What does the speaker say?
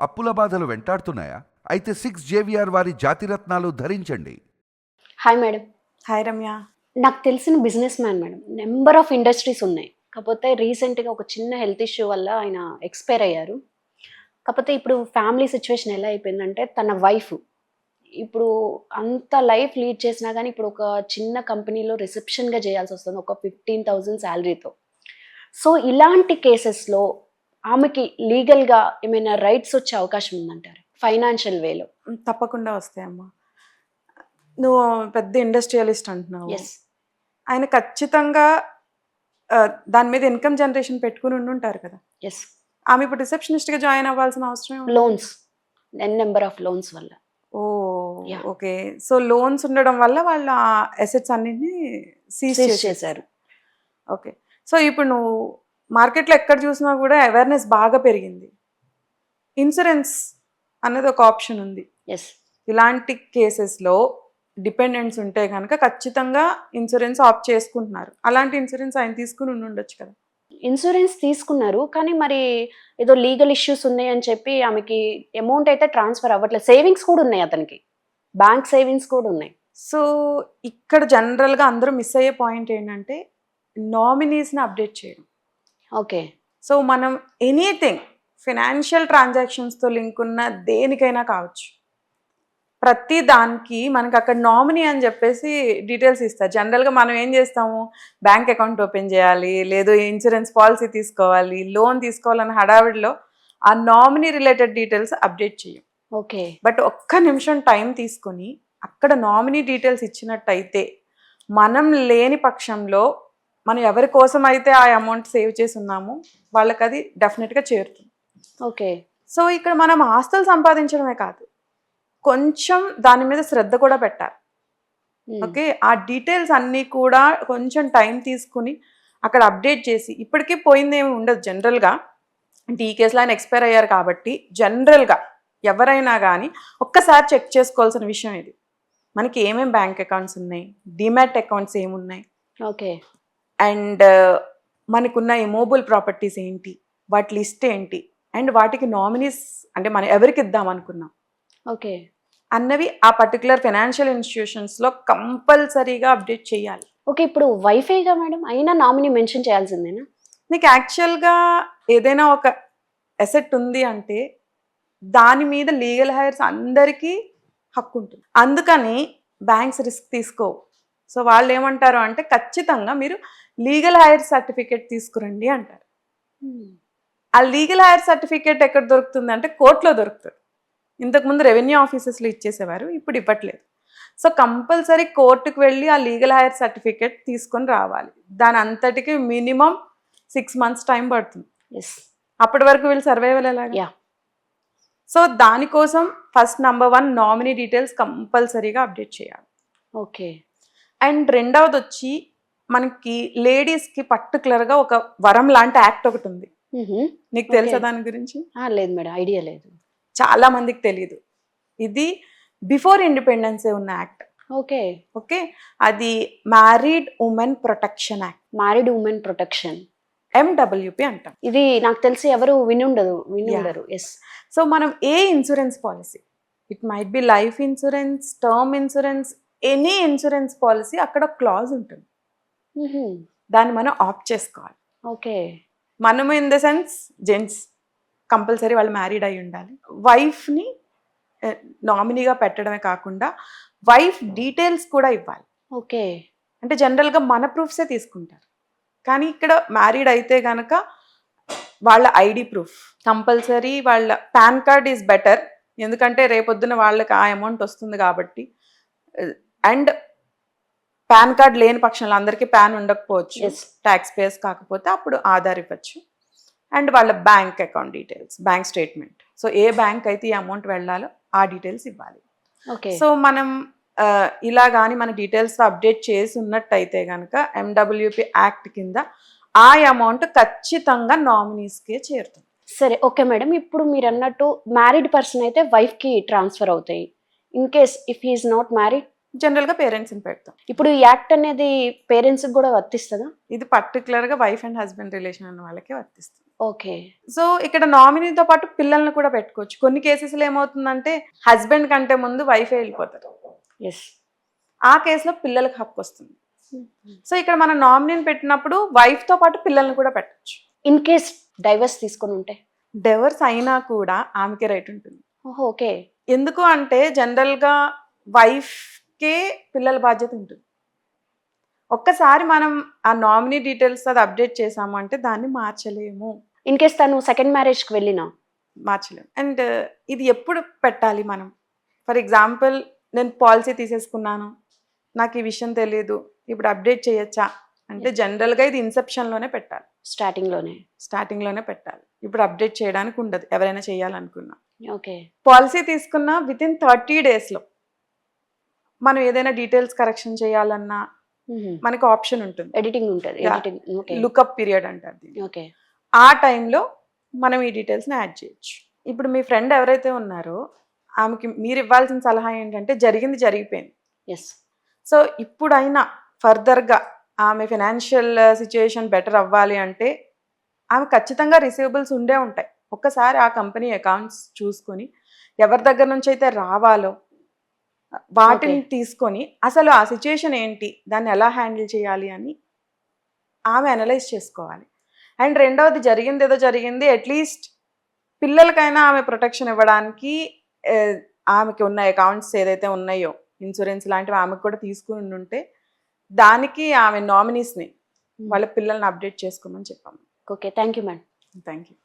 అప్పుల బాధలు వెంటాడుతున్నాయా? అయితే సిక్స్ జేవిఆర్ వారి జాతిరత్నాలు ధరించండి. Hi madam. హాయ్ రమ్య. నాకు తెలిసిన businessman madam. Number of industries ఉన్నాయి. కాకపోతే రీసెంట్గా ఒక చిన్న హెల్త్ ఇష్యూ వల్ల ఆయన ఎక్స్పైర్ అయ్యారు. కాకపోతే ఇప్పుడు ఫ్యామిలీ సిచ్యువేషన్ ఎలా అయిపోయిందంటే తన వైఫ్. ఇప్పుడు అంత లైఫ్ లీడ్ చేసినా కానీ ఇప్పుడు ఒక చిన్న కంపెనీలో రిసెప్షన్గా చేయాల్సి వస్తుంది. ఒక ఫిఫ్టీన్ థౌజండ్ శాలరీతో సో ఇలాంటి కేసెస్లో ఆమెకి లీగల్గా ఏమైనా రైట్స్ వచ్చే అవకాశం ఉందంటారు? ఫైనాన్షియల్ వేలో. తప్పకుండా వస్తాయమ్మా. నువ్వు పెద్ద ఇండస్ట్రియలిస్ట్ అంటున్నావు. ఆయన ఖచ్చితంగా దాని మీద ఇన్కమ్ జనరేషన్ పెట్టుకుని ఉండి ఉంటారు కదా. ఎస్ ఆమె ఇప్పుడు రిసెప్షనిస్ట్గా జాయిన్ అవ్వాల్సిన అవసరం? Loans N number of loans వల్ల. ఓ. ఓకే. సో లోన్స్ ఉండడం వల్ల వాళ్ళ అసెట్స్ అన్నింటినీ సీజ్ చేశారు. ఓకే. సో ఇప్పుడు నువ్వు మార్కెట్లో ఎక్కడ చూసినా కూడా అవేర్నెస్ బాగా పెరిగింది. ఇన్సూరెన్స్ అన్నది ఒక ఆప్షన్ ఉంది. ఎస్ ఇలాంటి కేసెస్లో డిపెండెంట్స్ ఉంటే కనుక ఖచ్చితంగా ఇన్సూరెన్స్ ఆప్ చేసుకుంటున్నారు. అలాంటి ఇన్సూరెన్స్ ఆయన తీసుకుని ఉండి ఉండొచ్చు కదా. ఇన్సూరెన్స్ తీసుకున్నారు కానీ మరి ఏదో లీగల్ ఇష్యూస్ ఉన్నాయి అని చెప్పి ఆమెకి అమౌంట్ అయితే ట్రాన్స్ఫర్ అవ్వట్లేదు. సేవింగ్స్ కూడా ఉన్నాయి అతనికి. బ్యాంక్ సేవింగ్స్ కూడా ఉన్నాయి. సో ఇక్కడ జనరల్గా అందరూ మిస్ అయ్యే పాయింట్ ఏంటంటే నామినీస్ని అప్డేట్ చేయడం. ఓకే. సో మనం ఎనీథింగ్ ఫినాన్షియల్ ట్రాన్సాక్షన్స్తో లింక్ ఉన్న దేనికైనా కావచ్చు. ప్రతి దానికి మనకి అక్కడ నామినీ అని చెప్పేసి డీటెయిల్స్ ఇస్తారు. జనరల్గా మనం ఏం చేస్తాము? బ్యాంక్ అకౌంట్ ఓపెన్ చేయాలి లేదు ఇన్సూరెన్స్ పాలసీ తీసుకోవాలి లోన్ తీసుకోవాలన్న హడావిడిలో ఆ నామినీ రిలేటెడ్ డీటెయిల్స్ అప్డేట్ చేయం. ఓకే. బట్ ఒక్క నిమిషం టైం తీసుకొని అక్కడ నామినీ డీటెయిల్స్ ఇచ్చినట్టయితే మనం లేని పక్షంలో మనం ఎవరి కోసం అయితే ఆ అమౌంట్ సేవ్ చేసి ఉన్నామో వాళ్ళకి అది డెఫినెట్గా చేరుతుంది. ఓకే. సో ఇక్కడ మనం ఆస్తులు సంపాదించడమే కాదు. కొంచెం దాని మీద శ్రద్ధ కూడా పెట్టాలి. ఓకే? ఆ డీటెయిల్స్ అన్నీ కూడా కొంచెం టైం తీసుకుని అక్కడ అప్డేట్ చేసి ఇప్పటికీ పోయింది ఏమి ఉండదు. జనరల్గా అంటే ఈ కేసులో ఆయన ఎక్స్పైర్ అయ్యారు కాబట్టి జనరల్గా ఎవరైనా కానీ ఒక్కసారి చెక్ చేసుకోవాల్సిన విషయం ఇది. మనకి ఏమేం బ్యాంక్ అకౌంట్స్ ఉన్నాయి? డిమాట్ అకౌంట్స్ ఏమున్నాయి? ఓకే. అండ్ మనకున్న ఇమోబుల్ ప్రాపర్టీస్ ఏంటి? వాటి లిస్ట్ ఏంటి? అండ్ వాటికి నామినీస్ అంటే మనం ఎవరికి ఇద్దాం అనుకున్నాం? ఓకే. అన్నవి ఆ పర్టికులర్ ఫైనాన్షియల్ ఇన్స్టిట్యూషన్స్లో కంపల్సరీగా అప్డేట్ చేయాలి. ఓకే ఇప్పుడు వైఫైగా మేడం? అయినా నామినీ మెన్షన్ చేయాల్సిందేనా? నీకు యాక్చువల్గా ఏదైనా ఒక అసెట్ ఉంది అంటే దాని మీద లీగల్ హైర్స్ అందరికీ హక్కు ఉంటుంది అందుకని బ్యాంక్స్ రిస్క్ తీసుకోవు సో వాళ్ళు ఏమంటారు అంటే ఖచ్చితంగా మీరు లీగల్ హైర్ సర్టిఫికేట్ తీసుకురండి అంటారు. ఆ లీగల్ హైర్ సర్టిఫికేట్ ఎక్కడ దొరుకుతుంది అంటే కోర్టులో దొరుకుతుంది. ఇంతకుముందు రెవెన్యూ ఆఫీసెస్లో ఇచ్చేసేవారు ఇప్పుడు ఇవ్వట్లేదు. సో కంపల్సరీ కోర్టుకు వెళ్ళి ఆ లీగల్ హైర్ సర్టిఫికేట్ తీసుకొని రావాలి. దాని అంతటికి మినిమం సిక్స్ మంత్స్ టైం పడుతుంది. అప్పటి వరకు వీళ్ళు సర్వైవల్ ఎలాగా. సో దానికోసం first number one nominee details కంపల్సరీగా అప్డేట్ చేయాలి. ఓకే అండ్ రెండవది వచ్చి మనకి లేడీస్కి పర్టికులర్గా ఒక వరం లాంటి యాక్ట్ ఒకటి ఉంది నీకు తెలుసా. దాని గురించి? లేదు మేడం ఐడియా లేదు. చాలా మందికి తెలియదు ఇది బిఫోర్ ఇండిపెండెన్సే ఉన్న యాక్ట్. ఓకే. ఓకే? అది married women protection act. Married women protection. MWP అంటాం. ఇది నాకు తెలిసి ఎవరు వినుండదు వినుండరు ఎస్ సో మనం ఏ insurance policy? It might be life insurance term insurance any insurance policy అక్కడ క్లాజ్ ఉంటుంది. దాన్ని మనం ఆప్ట్ చేసుకోవాలి. ఓకే. మనము in the sense gents compulsory వాళ్ళు మ్యారీడ్ అయి ఉండాలి. వైఫ్ని నామినీగా పెట్టడమే కాకుండా వైఫ్ డీటెయిల్స్ కూడా ఇవ్వాలి. ఓకే. అంటే జనరల్గా మన ప్రూఫ్సే తీసుకుంటారు. కానీ ఇక్కడ మ్యారీడ్ అయితే కనుక వాళ్ళ ఐడి ప్రూఫ్ కంపల్సరీ వాళ్ళ పాన్ కార్డ్ ఈజ్ బెటర్ ఎందుకంటే రేపొద్దున వాళ్ళకి ఆ అమౌంట్ వస్తుంది కాబట్టి అండ్ పాన్ కార్డ్ లేని పక్షంలో అందరికీ పాన్ ఉండకపోవచ్చు. ట్యాక్స్ పేయర్స్ కాకపోతే అప్పుడు ఆధార్ ఇవ్వచ్చు. అండ్ వాళ్ళ bank account details bank statement. So ఏ బ్యాంక్ అయితే ఈ అమౌంట్ వెళ్ళాలో ఆ డీటెయిల్స్ ఇవ్వాలి. ఓకే. సో మనం ఇలా కానీ మన డీటెయిల్స్ అప్డేట్ చేసి ఉన్నట్టయితే కనుక ఎండబ్ల్యూపి యాక్ట్ కింద ఆ అమౌంట్ ఖచ్చితంగా నామినీస్కే చేరుతుంది. సరే ఓకే మేడం. ఇప్పుడు మీరు అన్నట్టు మ్యారీడ్ పర్సన్ అయితే wife కి ట్రాన్స్ఫర్ అవుతాయి. In case if he's not married జనరల్గా పేరెంట్స్ని పెడతాం. ఇప్పుడు ఈ యాక్ట్ అనేది పేరెంట్స్ కూడా వర్తిస్తుందా? ఇది పర్టికులర్గా వైఫ్ అండ్ హస్బెండ్ రిలేషన్ అన్న వాళ్ళకే వర్తిస్తుంది. ఓకే. సో ఇక్కడ నామినీతో పాటు పిల్లల్ని కూడా పెట్టుకోవచ్చు. కొన్ని కేసెస్లో ఏమవుతుందంటే హస్బెండ్ కంటే ముందు వైఫే వెళ్ళిపోతారు. ఎస్ ఆ కేసులో పిల్లలకు హక్కు వస్తుంది. సో ఇక్కడ మనం నామినీని పెట్టినప్పుడు వైఫ్తో పాటు పిల్లల్ని కూడా పెట్టచ్చు. ఇన్ కేస్ డైవర్స్ తీసుకొని ఉంటే? డెవర్స్ అయినా కూడా ఆమెకే రైట్ ఉంటుంది. ఓకే. ఎందుకు అంటే జనరల్గా వైఫ్కే పిల్లల బాధ్యత ఉంటుంది. ఒక్కసారి మనం ఆ నామినీ డీటెయిల్స్ అది అప్డేట్ చేసాము అంటే దాన్ని మార్చలేము. ఇన్ కేస్ తను సెకండ్ మ్యారేజ్కి వెళ్ళినా? మార్చలేము. అండ్ ఇది ఎప్పుడు పెట్టాలి మనం? ఫర్ ఎగ్జాంపుల్ నేను పాలసీ తీసేసుకున్నాను. నాకు ఈ విషయం తెలియదు ఇప్పుడు అప్డేట్ చేయొచ్చా? అంటే జనరల్గా ఇది ఇన్సెప్షన్లోనే పెట్టాలి. స్టార్టింగ్లోనే స్టార్టింగ్లోనే పెట్టాలి. ఇప్పుడు అప్డేట్ చేయడానికి ఉండదు. ఎవరైనా చేయాలనుకున్నా. ఓకే పాలసీ తీసుకున్న విత్ ఇన్ థర్టీ డేస్లో మనం ఏదైనా డీటెయిల్స్ కరెక్షన్ చేయాలన్నా మనకి ఆప్షన్ ఉంటుంది. ఎడిటింగ్ ఉంటుంది. ఎడిటింగ్ లుకప్ పీరియడ్ అంటారు. ఓకే ఆ టైంలో మనం ఈ డీటెయిల్స్ని యాడ్ చేయొచ్చు. ఇప్పుడు మీ ఫ్రెండ్ ఎవరైతే ఉన్నారో ఆమెకి మీరు ఇవ్వాల్సిన సలహా ఏంటంటే జరిగింది జరిగిపోయింది. ఎస్ సో ఇప్పుడైనా ఫర్దర్గా ఆమె ఫినాన్షియల్ సిచ్యుయేషన్ బెటర్ అవ్వాలి అంటే ఆమె ఖచ్చితంగా రిసీవబుల్స్ ఉండే ఉంటాయి. ఒక్కసారి ఆ కంపెనీ అకౌంట్స్ చూసుకొని ఎవరి దగ్గర నుంచి అయితే రావాలో వాటిని తీసుకొని అసలు ఆ సిచ్యుయేషన్ ఏంటి? దాన్ని ఎలా హ్యాండిల్ చేయాలి అని ఆమె అనలైజ్ చేసుకోవాలి. అండ్ రెండవది జరిగింది ఏదో జరిగింది. అట్లీస్ట్ పిల్లలకైనా ఆమె ప్రొటెక్షన్ ఇవ్వడానికి ఆమెకి ఉన్న అకౌంట్స్ ఏదైతే ఉన్నాయో ఇన్సూరెన్స్ లాంటివి ఆమెకు కూడా తీసుకుని ఉంటే దానికి ఆమె నామినీస్ని వాళ్ళ పిల్లల్ని అప్డేట్ చేసుకోమని చెప్పాము. Okay. Thank you madam thank you